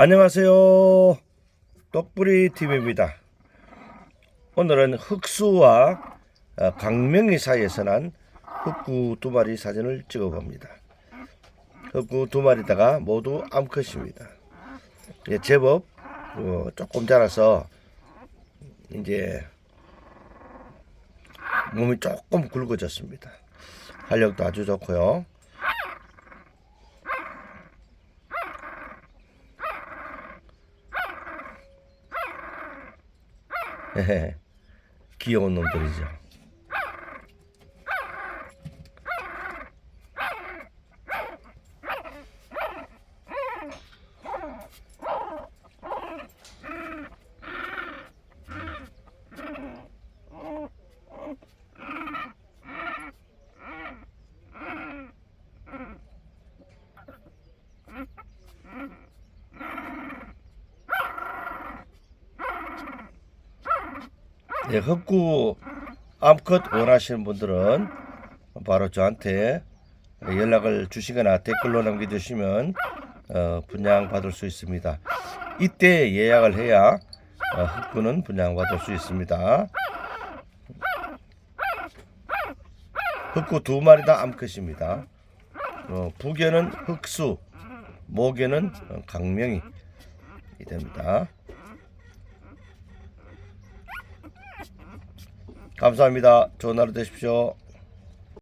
안녕하세요. 똑부리 TV입니다. 오늘은 흑수와 어, 강명이 사이에서 난 흑구 두 마리 사진을 찍어 봅니다. 흑구 두 마리다가 모두 암컷입니다. 예, 제법 어, 조금 자라서 이제 몸이 조금 굵어졌습니다. 활력도 아주 좋고요. 気温の鳥じゃん。 예, 흑구 암컷 원하시는 분들은 바로 저한테 연락을 주시거나 댓글로 남겨주시면 어, 분양 받을 수 있습니다. 이때 예약을 해야 어, 흑구는 분양 받을 수 있습니다. 흑구 두 마리 다 암컷입니다. 어, 부계는 흑수, 어, 강명이 됩니다. 감사합니다. 좋은 하루 되십시오.